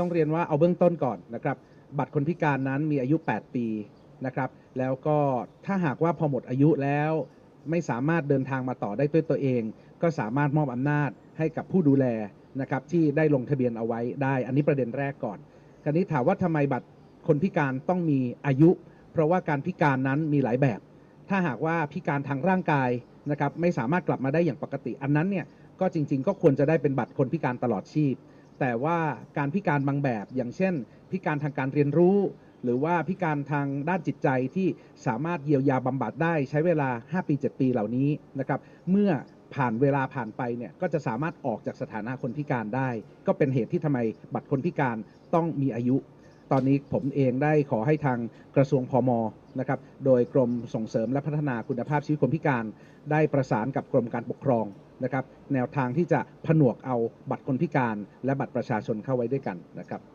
ต้องเรียนว่าเอาเบื้องต้นก่อนนะครับ บัตรคนพิการนั้นมีอายุ 8 ปีนะครับ แล้วก็ถ้าหากว่าพอหมดอายุแล้วไม่สามารถเดินทางมาต่อได้ด้วยตัวเอง ก็สามารถมอบอำนาจให้กับผู้ดูแลนะครับที่ได้ลงทะเบียนเอาไว้ได้ อันนี้ประเด็นแรกก่อนคราวนี้ถามว่าทำไมบัตรคนพิการต้องมีอายุ เพราะว่าการพิการนั้นมีหลายแบบ ถ้าหากว่าพิการทางร่างกายนะครับไม่สามารถกลับมาได้อย่างปกติ อันนั้นเนี่ยก็จริง ๆ ก็ควรจะได้เป็นบัตรคนพิการตลอดชีพ แต่ว่าการพิการบางแบบ อย่างเช่น พิการทางการเรียนรู้ หรือว่าพิการทางด้านจิตใจที่สามารถเยียวยาบำบัดได้ใช้เวลา 5 ปี 7 ปีเหล่านี้นะครับเมื่อผ่านเวลาผ่านไปเนี่ยก็จะสามารถออกจากสถานะคนพิการได้ ก็เป็นเหตุที่ทำไมบัตรคนพิการต้องมีอายุ ตอนนี้ผมเองได้ขอให้ทางกระทรวงพมนะครับโดยกรมส่งเสริมและพัฒนาคุณภาพชีวิตคนพิการ ได้ประสานกับกรมการปกครอง นะครับแนวทางที่จะผนวกเอาบัตรคนพิการและบัตรประชาชนเข้าไว้ด้วยกันนะครับ